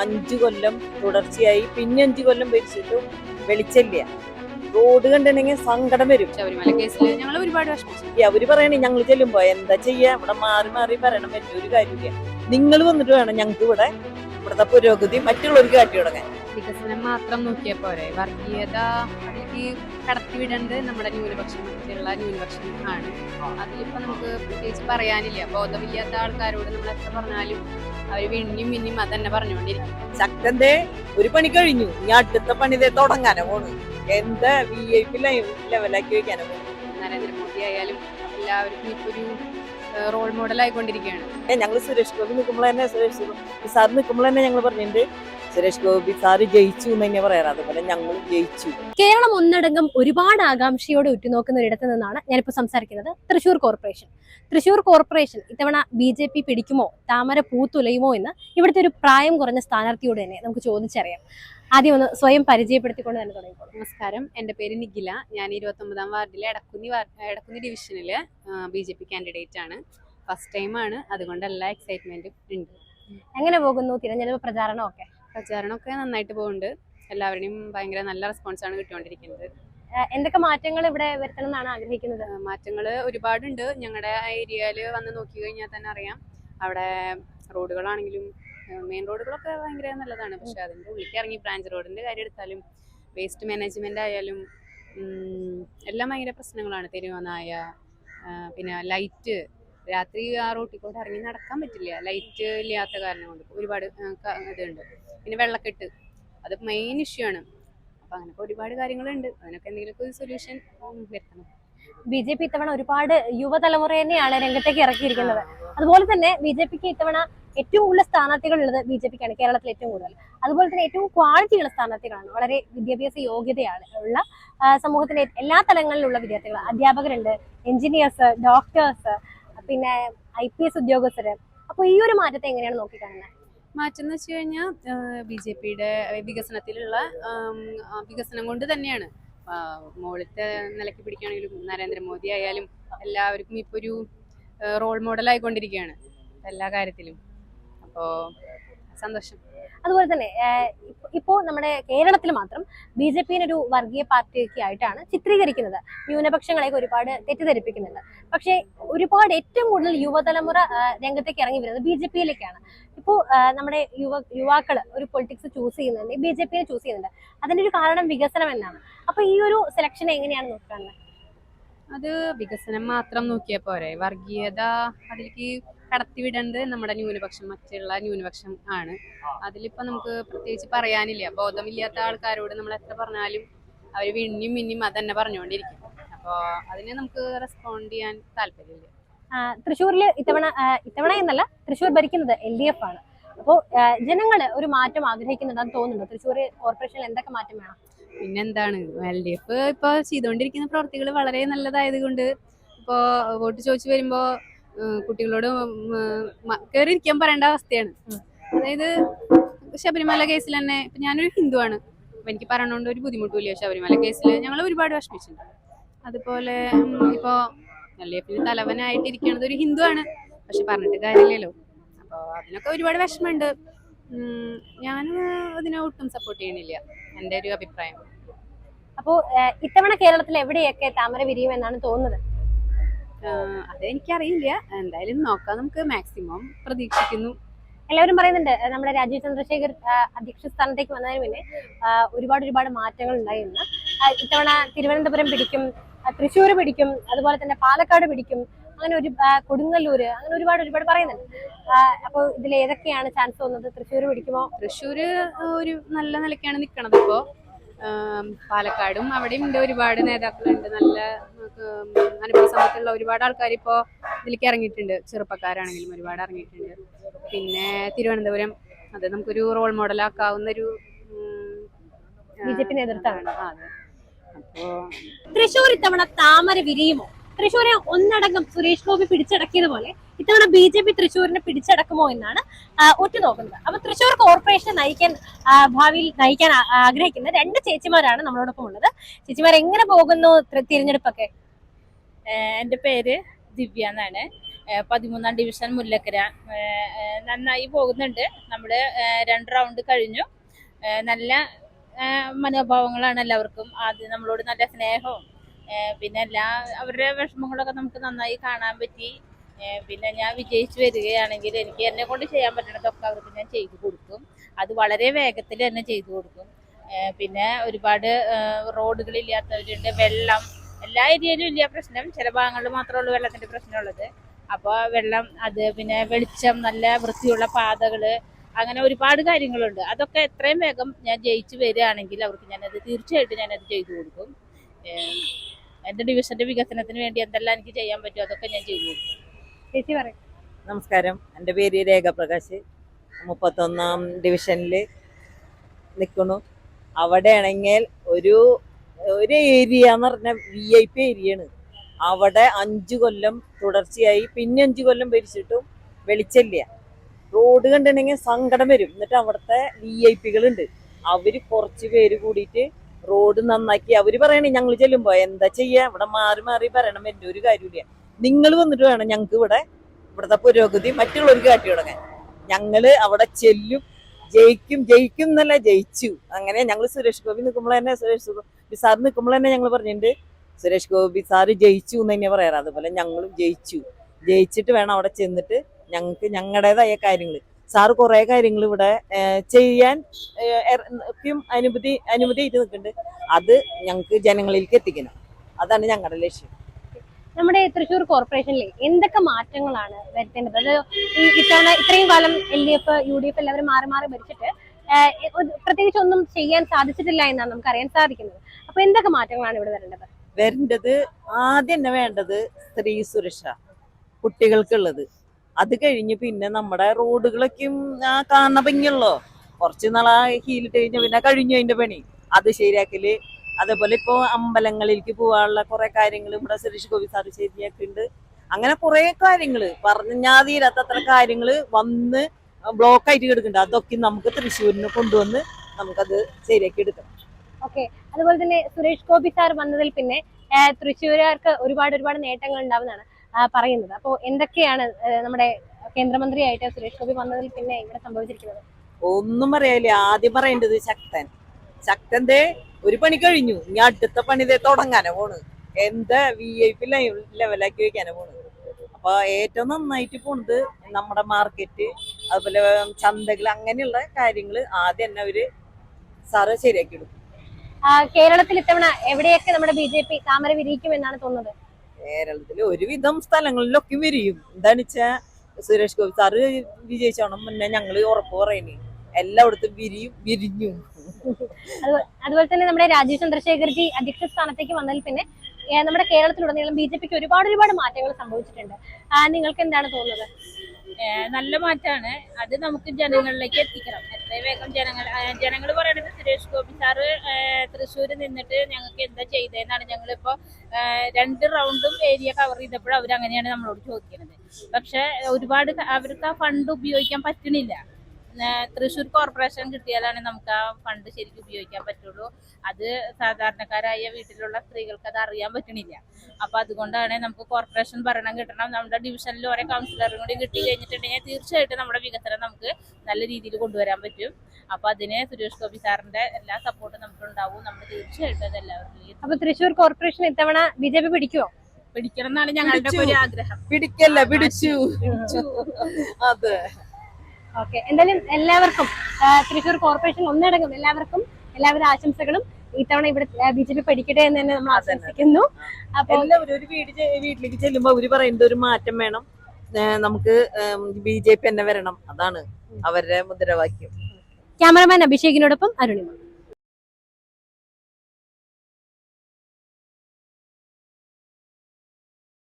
അഞ്ചു കൊല്ലം തുടർച്ചയായി പിന്നെ അഞ്ചു കൊല്ലം ഭരിച്ചിട്ടും വെളിച്ചല്ല റോഡ് കണ്ടിട്ടുണ്ടെങ്കിൽ സങ്കടം വരും. ശബരിമല കേസിൽ ഞങ്ങൾ ഒരുപാട് വിഷമിച്ചു. അവർ പറയണേ ഞങ്ങൾ ചെല്ലുമ്പോ എന്താ ചെയ്യാ? ഇവിടെ മാറി മാറി പറയണം പറ്റും ഒരു കാര്യമില്ല. നിങ്ങൾ വന്നിട്ട് വേണം ഞങ്ങൾക്ക് ഇവിടെ ഇവിടുത്തെ പുരോഗതി മറ്റുള്ളവർക്ക് കാട്ടി തുടങ്ങാൻ. വികസനം മാത്രം നോക്കിയാൽ പോരെ. വർഗീയത അതിലേക്ക് കടത്തിവിടേണ്ടത് നമ്മുടെ ന്യൂനപക്ഷം മറ്റുള്ള ന്യൂനപക്ഷം ആണ്. അതിലിപ്പോ നമുക്ക് പ്രത്യേകിച്ച് പറയാനില്ല. ബോധമില്ലാത്ത ആൾക്കാരോട് നമ്മൾ എത്ര പറഞ്ഞാലും അവർ പിന്നെയും അത് തന്നെ പറഞ്ഞുകൊണ്ടിരിക്കും. ശക്തന്റെ ഒരു പണി കഴിഞ്ഞു. ഇനി അടുത്ത പണി തുടങ്ങാനോ പോണു. എന്താ വി ഐ പി ലെവലാക്കി വെക്കാനോ നരേന്ദ്രമോദി ആയാലും എല്ലാവർക്കും ഇപ്പൊ ഒരു റോൾ മോഡൽ ആയിക്കൊണ്ടിരിക്കുകയാണ്. ഞങ്ങൾ സുരേഷ് ഗോപി നിൽക്കുമ്പോൾ തന്നെ സുരേഷ് സാർ നിൽക്കുമ്പോൾ തന്നെ ഞങ്ങൾ പറഞ്ഞിട്ടുണ്ട്. സുരേഷ് ഗോപി സാറ് ജയിച്ചു എന്ന് തന്നെ പറയാറ്. അതുപോലെ ഞങ്ങൾ ജയിച്ചു. കേരളം ഒന്നടങ്കം ഒരുപാട് ആകാംക്ഷയോടെ ഉറ്റുനോക്കുന്ന ഒരിടത്ത് നിന്നാണ് ഞാനിപ്പോൾ സംസാരിക്കുന്നത് തൃശൂർ കോർപ്പറേഷൻ. തൃശൂർ കോർപ്പറേഷൻ ഇത്തവണ ബി ജെ പി പിടിക്കുമോ? താമര പൂത്തുലയുമോ എന്ന് ഇവിടുത്തെ ഒരു പ്രായം കുറഞ്ഞ സ്ഥാനാർത്ഥിയോട് തന്നെ നമുക്ക് ചോദിച്ചറിയാം. ആദ്യം ഒന്ന് സ്വയം പരിചയപ്പെടുത്തിക്കൊണ്ട് തന്നെ തുടങ്ങിക്കോളൂ. നമസ്കാരം. എന്റെ പേര് നിഖില. ഞാൻ ഇരുപത്തൊമ്പതാം വാർഡിലെ എടക്കുന്നി വാർഡ് എടക്കുന്നി ഡിവിഷനിൽ ബി ജെ പി കാൻഡിഡേറ്റ് ആണ്. ഫസ്റ്റ് ടൈമാണ് അതുകൊണ്ട് എല്ലാ എക്സൈറ്റ്മെന്റും ഉണ്ട്. എങ്ങനെ പോകുന്നു? തിരഞ്ഞെടുപ്പ് പ്രചാരണമൊക്കെ? പ്രചാരണമൊക്കെ നന്നായിട്ട് പോകുന്നുണ്ട്. എല്ലാവരുടെയും ഭയങ്കര നല്ല റെസ്പോൺസാണ് കിട്ടിക്കൊണ്ടിരിക്കുന്നത്. എന്തൊക്കെ മാറ്റങ്ങൾ ഇവിടെ വരുത്തണം എന്നാണ് ആഗ്രഹിക്കുന്നത്? മാറ്റങ്ങൾ ഒരുപാടുണ്ട്. ഞങ്ങളുടെ ഏരിയയിൽ വന്ന് നോക്കി കഴിഞ്ഞാൽ തന്നെ അറിയാം. അവിടെ റോഡുകളാണെങ്കിലും മെയിൻ റോഡുകളൊക്കെ ഭയങ്കര നല്ലതാണ്. പക്ഷെ അതിന്റെ ഉള്ളിലേക്ക് ഇറങ്ങി ബ്രാഞ്ച് റോഡിന്റെ കാര്യം എടുത്താലും വേസ്റ്റ് മാനേജ്മെന്റ് ആയാലും എല്ലാം ഭയങ്കര പ്രശ്നങ്ങളാണ്. തെരുവനായ പിന്നെ ലൈറ്റ് രാത്രി ആ റോട്ടിൽ കൂടെ ഇറങ്ങി നടക്കാൻ പറ്റില്ല. ലൈറ്റ് ഇല്ലാത്ത കാരണം കൊണ്ട് ഒരുപാട് ഇതുണ്ട്. പിന്നെ വെള്ളക്കെട്ട്. അത് മെയിൻ ഇഷ്യൂ ആണ്. അപ്പൊ അങ്ങനെ ഒരുപാട് കാര്യങ്ങളുണ്ട്. അതിനൊക്കെ എന്തെങ്കിലുമൊക്കെ ഒരു സൊല്യൂഷൻ വരുത്തണം. ബി ജെ പി ഇത്തവണ ഒരുപാട് യുവതലമുറ തന്നെയാണ് രംഗത്തേക്ക് ഇറക്കിയിരിക്കുന്നത്. അതുപോലെ തന്നെ ബി ജെ പിക്ക് ഇത്തവണ ഏറ്റവും കൂടുതൽ സ്ഥാനാർത്ഥികൾ ഉള്ളത് ബി ജെ പിക്കാണ് കേരളത്തിൽ ഏറ്റവും കൂടുതൽ. അതുപോലെ തന്നെ ഏറ്റവും ക്വാളിറ്റി ഉള്ള സ്ഥാനാർത്ഥികളാണ്. വളരെ വിദ്യാഭ്യാസ യോഗ്യതയാണ് ഉള്ള സമൂഹത്തിലെ എല്ലാ തലങ്ങളിലുള്ള വിദ്യാർത്ഥികൾ അധ്യാപകരുണ്ട് എഞ്ചിനീയേഴ്സ് ഡോക്ടേഴ്സ് പിന്നെ ഐ പി എസ് ഉദ്യോഗസ്ഥര്. അപ്പൊ ഈ ഒരു മാറ്റത്തെ എങ്ങനെയാണ് നോക്കിക്കാണുന്നത് മാറ്റം എന്ന് വെച്ച് കഴിഞ്ഞാൽ ബി ജെ പിയുടെ വികസനത്തിലുള്ള വികസനം കൊണ്ട് തന്നെയാണ്. മുകളിലത്തെ നിലയ്ക്ക് പിടിക്കുകയാണെങ്കിലും നരേന്ദ്രമോദി ആയാലും എല്ലാവർക്കും ഇപ്പോൾ ഒരു റോൾ മോഡൽ ആയിക്കൊണ്ടിരിക്കുകയാണ്. എല്ലാ കാര്യത്തിലും. അപ്പോൾ സന്തോഷം. അതുപോലെ തന്നെ ഇപ്പോ നമ്മുടെ കേരളത്തിൽ മാത്രം ബി ജെ പിന്നെ ഒരു വർഗീയ പാർട്ടിയൊക്കെ ആയിട്ടാണ് ചിത്രീകരിക്കുന്നത്. ന്യൂനപക്ഷങ്ങളെ ഒരുപാട് തെറ്റിദ്ധരിപ്പിക്കുന്നുണ്ട്. പക്ഷേ ഒരുപാട് ഏറ്റവും കൂടുതൽ യുവതലമുറ രംഗത്തേക്ക് ഇറങ്ങി വരുന്നത് ബി ജെ പിയിലേക്കാണ്. ഇപ്പോൾ നമ്മുടെ യുവ യുവാക്കൾ ഒരു പൊളിറ്റിക്സ് ചൂസ് ചെയ്യുന്നുണ്ട് ബി ജെ പിയെ ചൂസ് ചെയ്യുന്നുണ്ട്. അതിന്റെ ഒരു കാരണം വികസനം എന്നാണ്. അപ്പൊ ഈ ഒരു സെലക്ഷൻ എങ്ങനെയാണ് നോക്കുന്നത് അത് വികസനം മാത്രം നോക്കിയാൽ പോരെ. വർഗീയത അതിലേക്ക് കടത്തിവിടേണ്ടത് നമ്മുടെ ന്യൂനപക്ഷം മറ്റുള്ള ന്യൂനപക്ഷം ആണ്. അതിലിപ്പോ നമുക്ക് പ്രത്യേകിച്ച് പറയാനില്ല. ബോധമില്ലാത്ത ആൾക്കാരോട് നമ്മൾ എത്ര പറഞ്ഞാലും അവർ പിന്നെയും അത് അതന്നെ പറഞ്ഞുകൊണ്ടിരിക്കും. അപ്പോൾ അതിനെ നമുക്ക് റെസ്പോണ്ട് ചെയ്യാൻ താല്പര്യമില്ല. തൃശ്ശൂരിൽ ഇത്തവണ ഇത്തവണ എന്നല്ല തൃശ്ശൂർ ഭരിക്കുന്നത് എൽ ഡി എഫ് ആണ്. അപ്പോൾ ജനങ്ങൾ ഒരു മാറ്റം ആഗ്രഹിക്കുന്നുണ്ടെന്ന് തോന്നുന്നുണ്ടോ? തൃശ്ശൂർ കോർപ്പറേഷനിൽ എന്തൊക്കെ മാറ്റം വേണം? പിന്നെന്താണ്? എൽ ഡി എഫ് ഇപ്പൊ ചെയ്തുകൊണ്ടിരിക്കുന്ന പ്രവർത്തികൾ വളരെ നല്ലതായത് കൊണ്ട് ഇപ്പോ വോട്ട് ചോദിച്ചു വരുമ്പോ കുട്ടികളോട് കയറി ഇരിക്കാൻ പറയേണ്ട അവസ്ഥയാണ്. അതായത് ശബരിമല കേസിൽ തന്നെ ഇപ്പൊ ഞാനൊരു ഹിന്ദുവാണ്. അപ്പൊ എനിക്ക് പറയണോണ്ട് ഒരു ബുദ്ധിമുട്ടില്ല ശബരിമല കേസിൽ. ഞങ്ങൾ ഒരുപാട് വിഷമിച്ചിട്ടുണ്ട്. അതുപോലെ ഇപ്പോ എൽ ഡി എഫിന് തലവനായിട്ടിരിക്കുന്നത് ഒരു ഹിന്ദുവാണ്. പക്ഷെ പറഞ്ഞിട്ട് കാര്യമില്ലല്ലോ. അപ്പോൾ അതിനൊക്കെ ഒരുപാട് വിഷമമുണ്ട്. ഞാനും ഞാൻ അതിനെ ഒട്ടും സപ്പോർട്ട് ചെയ്യണില്ല എന്റെ ഒരു അഭിപ്രായം. അപ്പോൾ ഇത്തവണ കേരളത്തിൽ എവിടെയൊക്കെ താമര വിരിയുമെന്നാണ് തോന്നുന്നത്? അതെനിക്കറിയില്ല എന്തായാലും നോക്കാം. നമുക്ക് മാക്സിമം പ്രതീക്ഷിക്കുന്നു. എല്ലാവരും പറയുന്നുണ്ട് നമ്മുടെ രാജീവ് ചന്ദ്രശേഖർ അധ്യക്ഷ സ്ഥാനത്തേക്ക് വന്നതിന് മുന്നേ ഒരുപാട് ഒരുപാട് മാറ്റങ്ങൾ ഉണ്ടായിരുന്നു. ഇത്തവണ തിരുവനന്തപുരം പിടിക്കും തൃശ്ശൂർ പിടിക്കും അതുപോലെ തന്നെ പാലക്കാട് പിടിക്കും അങ്ങനെ ഒരു കൊടുങ്ങല്ലൂര് അങ്ങനെ ഒരുപാട് ഒരുപാട് പറയുന്നുണ്ട്. അപ്പൊ അപ്പോൾ ഇതിൽ ഏതൊക്കെയാണ് ചാൻസ് തോന്നുന്നത്? തൃശ്ശൂർ പിടിക്കുമോ? തൃശ്ശൂര് ഒരു നല്ല നിലയ്ക്കാണ് നിൽക്കണത് ഇപ്പോ. ആം, പാലക്കാടും അവിടെയും ഉണ്ട് ഒരുപാട് നേതാക്കളുണ്ട്. നല്ല അനുഭവ സമ്പത്തുള്ള ഒരുപാട് ആൾക്കാർ ഇപ്പോൾ ഇതിലേക്ക് ഇറങ്ങിയിട്ടുണ്ട്. ചെറുപ്പക്കാരാണെങ്കിലും ഒരുപാട് ഇറങ്ങിയിട്ടുണ്ട്. പിന്നെ തിരുവനന്തപുരം അത് നമുക്കൊരു റോൾ മോഡലാക്കാവുന്ന ഒരു ബി ജെ പി നേതൃത്വമാണ്. അപ്പോ തൃശ്ശൂർ ഇത്തവണ താമര വിരിയുമോ? തൃശ്ശൂരെ ഒന്നടങ്കം സുരേഷ് ഗോപി പിടിച്ചടക്കിയത് പോലെ ഇത്തവണ ബി ജെ പി തൃശ്ശൂരിനെ പിടിച്ചടക്കുമോ എന്നാണ് ഉറ്റുനോക്കുന്നത് അപ്പൊ തൃശ്ശൂർ കോർപ്പറേഷൻ നയിക്കാൻ ഭാവിയിൽ നയിക്കാൻ ആഗ്രഹിക്കുന്ന രണ്ട് ചേച്ചിമാരാണ് നമ്മളോടൊപ്പം ഉള്ളത്. ചേച്ചിമാർ എങ്ങനെ പോകുന്നു തിരഞ്ഞെടുപ്പൊക്കെ? എന്റെ പേര് ദിവ്യ എന്നാണ്. പതിമൂന്നാം ഡിവിഷൻ മുല്ലക്കര. നന്നായി പോകുന്നുണ്ട്. നമ്മൾ രണ്ട് റൗണ്ട് കഴിഞ്ഞു. നല്ല മനോഭാവങ്ങളാണ് എല്ലാവർക്കും. ആദ്യം നമ്മളോട് നല്ല സ്നേഹവും പിന്നെ എല്ലാ അവരുടെ വിഷമങ്ങളൊക്കെ നമുക്ക് നന്നായി കാണാൻ പറ്റി. പിന്നെ ഞാൻ വിജയിച്ചു വരികയാണെങ്കിൽ എനിക്ക് എന്നെ കൊണ്ട് ചെയ്യാൻ പറ്റുന്നതൊക്കെ അവർക്ക് ഞാൻ ചെയ്തു കൊടുക്കും. അത് വളരെ വേഗത്തിൽ തന്നെ ചെയ്തു കൊടുക്കും. പിന്നെ ഒരുപാട് റോഡുകളില്ലാത്തവരുണ്ട് വെള്ളം എല്ലാ ഏരിയയിലും ഇല്ല പ്രശ്നം. ചില ഭാഗങ്ങളിൽ മാത്രമേ ഉള്ളൂ വെള്ളത്തിന്റെ പ്രശ്നമുള്ളത്. അപ്പോൾ വെള്ളം അത് പിന്നെ വെളിച്ചം നല്ല വൃത്തിയുള്ള പാതകൾ അങ്ങനെ ഒരുപാട് കാര്യങ്ങളുണ്ട്. അതൊക്കെ എത്രയും വേഗം ഞാൻ ജയിച്ചു വരികയാണെങ്കിൽ അവർക്ക് ഞാനത് തീർച്ചയായിട്ടും ഞാനത് ചെയ്തു കൊടുക്കും. എന്റെ ഡിവിഷന്റെ വികസനത്തിന് വേണ്ടി എന്തെല്ലാം എനിക്ക് ചെയ്യാൻ പറ്റുമോ അതൊക്കെ ഞാൻ ചെയ്തു കൊടുക്കും. ചേച്ചി പറയും. നമസ്കാരം. എന്റെ പേര് രേഖ പ്രകാശ് മുപ്പത്തൊന്നാം ഡിവിഷനിൽ നിൽക്കുന്നു അവിടെ ആണെങ്കിൽ ഒരു ഒരു ഏരിയ എന്ന് പറഞ്ഞ വി ഐ പി ഏരിയയാണ് അവിടെ അഞ്ചു കൊല്ലം തുടർച്ചയായി പിന്നെ അഞ്ചു കൊല്ലം ഭരിച്ചിട്ടും വെളിച്ചമില്ല. റോഡ് കണ്ടിട്ടുണ്ടെങ്കിൽ സങ്കടം വരും. എന്നിട്ട് അവിടുത്തെ വി ഐ പികളുണ്ട് അവർ കുറച്ച് പേര് കൂടിയിട്ട് റോഡ് നന്നാക്കി അവർ പറയണേ ഞങ്ങൾ ചെല്ലുമ്പോ എന്താ ചെയ്യാ? ഇവിടെ മാറി മാറി പറയണം എന്റെ ഒരു കാര്യമില്ല നിങ്ങൾ വന്നിട്ട് വേണം ഞങ്ങൾക്ക് ഇവിടെ ഇവിടുത്തെ പുരോഗതി മറ്റുള്ളവർക്ക് കാട്ടി തുടങ്ങാൻ. ഞങ്ങൾ അവിടെ ചെല്ലും ജയിക്കും ജയിക്കും എന്നല്ല ജയിച്ചു. അങ്ങനെ ഞങ്ങൾ സുരേഷ് ഗോപി നിൽക്കുമ്പോൾ തന്നെ സുരേഷ് ഗോപി സാർ നിൽക്കുമ്പോൾ തന്നെ ഞങ്ങൾ പറഞ്ഞിട്ടുണ്ട് സുരേഷ് ഗോപി സാറ് ജയിച്ചു എന്ന് തന്നെ പറയാറ്. അതുപോലെ ഞങ്ങളും ജയിച്ചു. ജയിച്ചിട്ട് വേണം അവിടെ ചെന്നിട്ട് ഞങ്ങൾക്ക് ഞങ്ങളുടേതായ കാര്യങ്ങൾ സാറ് കുറേ കാര്യങ്ങൾ ഇവിടെ ചെയ്യാൻ അനുമതി അനുമതി ആയിട്ട് നിൽക്കുന്നുണ്ട്. അത് ഞങ്ങൾക്ക് ജനങ്ങളിലേക്ക് എത്തിക്കണം. അതാണ് ഞങ്ങളുടെ ലക്ഷ്യം. നമ്മുടെ തൃശ്ശൂർ കോർപ്പറേഷനിൽ എന്തൊക്കെ മാറ്റങ്ങളാണ് വരുത്തേണ്ടത്? അത് ഇത്തവണ ഇത്രയും കാലം L D F U D F എല്ലാവരും മാറി മാറി ഭരിച്ചിട്ട് പ്രത്യേകിച്ച് ഒന്നും ചെയ്യാൻ സാധിച്ചിട്ടില്ല എന്നാണ് നമുക്ക് അറിയാൻ സാധിക്കുന്നത്. അപ്പൊ എന്തൊക്കെ മാറ്റങ്ങളാണ് ഇവിടെ വരേണ്ടത്? വരേണ്ടത് ആദ്യം തന്നെ വേണ്ടത് സ്ത്രീ സുരക്ഷ കുട്ടികൾക്കുള്ളത്. അത് കഴിഞ്ഞ് പിന്നെ നമ്മുടെ റോഡുകളൊക്കെയും ആ കാണുന്ന ഭംഗിയുള്ളോ? കുറച്ച് നാളാ ഹീലിട്ട് കഴിഞ്ഞ പിന്നെ കഴിഞ്ഞു അതിന്റെ പണി. അത് ശരിയാക്കൽ. അതേപോലെ ഇപ്പൊ അമ്പലങ്ങളിലേക്ക് പോകാനുള്ള കുറെ കാര്യങ്ങൾ ഇവിടെ സുരേഷ് ഗോപി സാർ ശരിയാക്കിയിട്ടുണ്ട്. അങ്ങനെ കുറെ കാര്യങ്ങൾ പറഞ്ഞാൽ തീരാത്ത അത്ര കാര്യങ്ങൾ വന്ന് ബ്ലോക്ക് ആയിട്ട് കിടക്കുന്നുണ്ട്. അതൊക്കെ നമുക്ക് തൃശ്ശൂരിന് കൊണ്ടുവന്ന് നമുക്കത് ശരിയാക്കി എടുക്കാം. ഓക്കെ. അതുപോലെ തന്നെ സുരേഷ് ഗോപി സാർ വന്നതിൽ പിന്നെ തൃശ്ശൂരുകാർക്ക് ഒരുപാട് ഒരുപാട് നേട്ടങ്ങൾ ഉണ്ടാവുന്നതാണ്. പറയുന്നത്. അപ്പോൾ എന്തൊക്കെയാണ് നമ്മുടെ കേന്ദ്രമന്ത്രിയായിട്ട് സുരേഷ് ഗോപി വന്നതിൽ പിന്നെ ഇവിടെ സംഭവിച്ചിരിക്കുന്നത്? ഒന്നും പറയാനില്ല. ആദ്യം പറയേണ്ടത് ശക്തൻ. ശക്തന്റെ ഒരു പണി കഴിഞ്ഞു. ഇനി അടുത്ത പണി തുടങ്ങാനോ പോണ് എന്താ വി ഐ പി ലെവലാക്കി വെക്കാനെ പോണ് അപ്പൊ ഏറ്റവും നന്നായിട്ട് പോണത് നമ്മുടെ മാർക്കറ്റ് അതുപോലെ ചന്തകൾ അങ്ങനെയുള്ള കാര്യങ്ങൾ ആദ്യം തന്നെ അവർ സാറ് ശരിയാക്കി എടുക്കും. കേരളത്തിൽ ഇത്തവണ എവിടെയൊക്കെ നമ്മുടെ ബി ജെ പി താമര വിരിയിക്കും എന്നാണ് തോന്നുന്നത്? കേരളത്തിൽ ഒരുവിധം സ്ഥലങ്ങളിലൊക്കെ വിരിയും എന്താണെന്ന് വെച്ചാ സുരേഷ് ഗോപി സാറ് വിജയിച്ചോണം മുന്നേ ഞങ്ങൾ ഉറപ്പ് പറയുന്നത് എല്ലായിടത്തും വിരിയും വിരിഞ്ഞു. അതുപോലെ തന്നെ നമ്മുടെ രാജീവ് ചന്ദ്രശേഖർജി അധ്യക്ഷ സ്ഥാനത്തേക്ക് വന്നതിൽ പിന്നെ നമ്മുടെ കേരളത്തിലുടനീളം ബി ജെ പിക്ക് ഒരുപാട് ഒരുപാട് മാറ്റങ്ങൾ സംഭവിച്ചിട്ടുണ്ട്. ആ, നിങ്ങൾക്ക് എന്താണ് തോന്നുന്നത്? നല്ല മാറ്റാണ്. അത് നമുക്ക് ജനങ്ങളിലേക്ക് എത്തിക്കണം. വേഗം ജനങ്ങൾ ജനങ്ങൾ പറയണത് സുരേഷ് ഗോപി സാറ് തൃശ്ശൂർ നിന്നിട്ട് ഞങ്ങൾക്ക് എന്താ ചെയ്തതെന്നാണ് ഞങ്ങളിപ്പോ ഏഹ് രണ്ട് റൗണ്ടും ഏരിയ കവർ ചെയ്തപ്പോഴും അവരങ്ങനെയാണ് നമ്മളോട് ചോദിക്കുന്നത് പക്ഷെ ഒരുപാട് അവർക്ക് ആ ഫണ്ട് ഉപയോഗിക്കാൻ പറ്റണില്ല. തൃശ്ശൂർ കോർപ്പറേഷൻ കിട്ടിയാലാണ് നമുക്ക് ആ ഫണ്ട് ശരിക്കും ഉപയോഗിക്കാൻ പറ്റുള്ളൂ. അത് സാധാരണക്കാരായ വീട്ടിലുള്ള സ്ത്രീകൾക്ക് അത് അറിയാൻ പറ്റണില്ല. അപ്പൊ അതുകൊണ്ടാണ് നമുക്ക് കോർപ്പറേഷൻ ഭരണം കിട്ടണം. നമ്മുടെ ഡിവിഷനിൽ ഓരോ കൗൺസിലറും കൂടി കിട്ടി കഴിഞ്ഞിട്ടുണ്ടെങ്കിൽ തീർച്ചയായിട്ടും നമ്മുടെ വികസനം നമുക്ക് നല്ല രീതിയിൽ കൊണ്ടുവരാൻ പറ്റും. അപ്പൊ അതിന് സുരേഷ് ഗോപി സാറിന്റെ എല്ലാ സപ്പോർട്ടും നമുക്ക് ഉണ്ടാവും. നമ്മൾ തീർച്ചയായിട്ടും അത് എല്ലാവരിലേക്കും അപ്പൊ തൃശ്ശൂർ കോർപ്പറേഷൻ ഇത്തവണ ബി ജെ പി പിടിക്കുമോ പിടിക്കണം എന്നാണ് ഞങ്ങളുടെ ഒരു ആഗ്രഹം. പിടിക്കല്ല പിടിച്ചു. അതെ. ഓക്കെ. എന്തായാലും എല്ലാവർക്കും തൃശ്ശൂർ കോർപ്പറേഷൻ ഒന്നടങ്കം എല്ലാവർക്കും എല്ലാവരും ആശംസകളും ഇത്തവണ ഇവിടെ ബി ജെ പി പഠിക്കട്ടെ എന്ന് തന്നെ നമ്മൾ. ആശംസിക്കുന്നു. അപ്പൊ എല്ലാവരും ഒരു വീട് വീട്ടിലേക്ക് ചെല്ലുമ്പോ അവർ പറയുന്നത് ഒരു മാറ്റം വേണം. നമുക്ക് ബി ജെ പി തന്നെ വരണം. അതാണ് അവരുടെ മുദ്രാവാക്യം. ക്യാമറമാൻ അഭിഷേകിനോടൊപ്പം അരുണിമ.